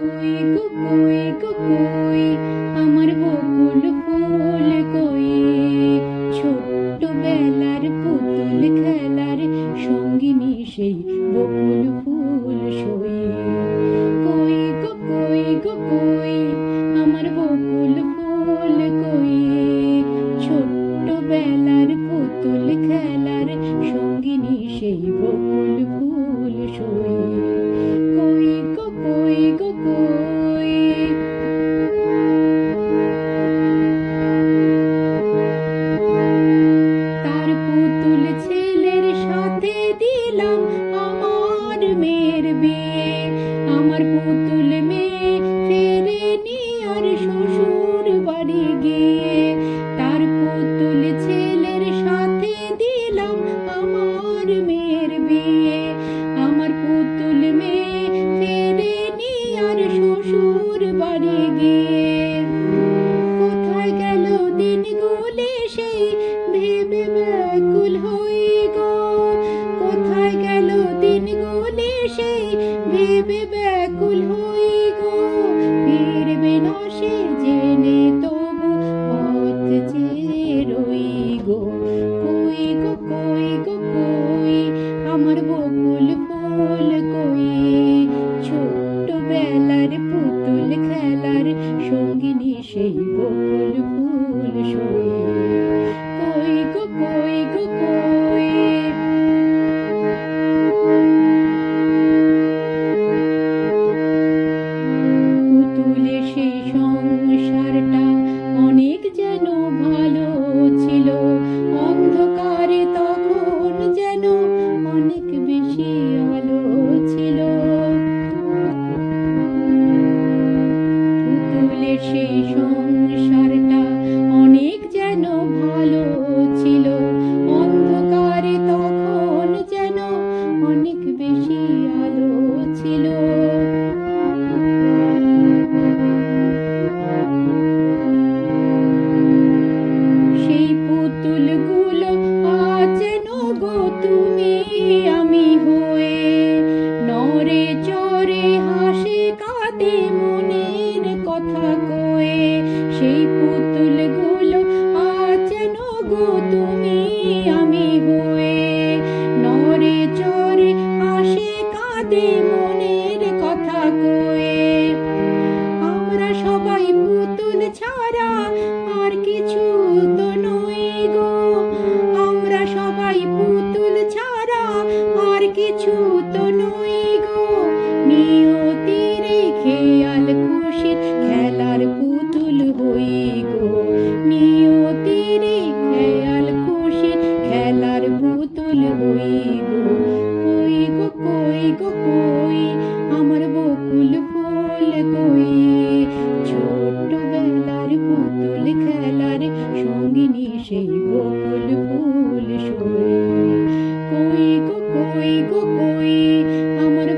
কুই কুকুই কুকুই আমার বকুল ফুল কই? ছোট্ট বেলার পুতুল খেলা পুতুল মে গো, কই গো কই গো, কই? আমার বকুল ফুল কই? ছোট্ট বেলার পুতুল খেলার সঙ্গিনী সেই বেশি ছিল। পুতুলের সেই সংসারটা অনেক যেন ভালো ছিল। অন্ধকারে তখন যেন অনেক বেশি আলো ছিল। কথা কয়ে সেই পুতুলগুলো আছেন গো তুমি আমি হয়ে। নরে চরে আসে কাঁদে মনের কথা কয়ে। আমরা সবাই পুতুল ছাড়া আর কিছু তো নই গো। আমরা সবাই পুতুল ছাড়া আর কিছু তো নই গো। নিয় কই গো কই আমার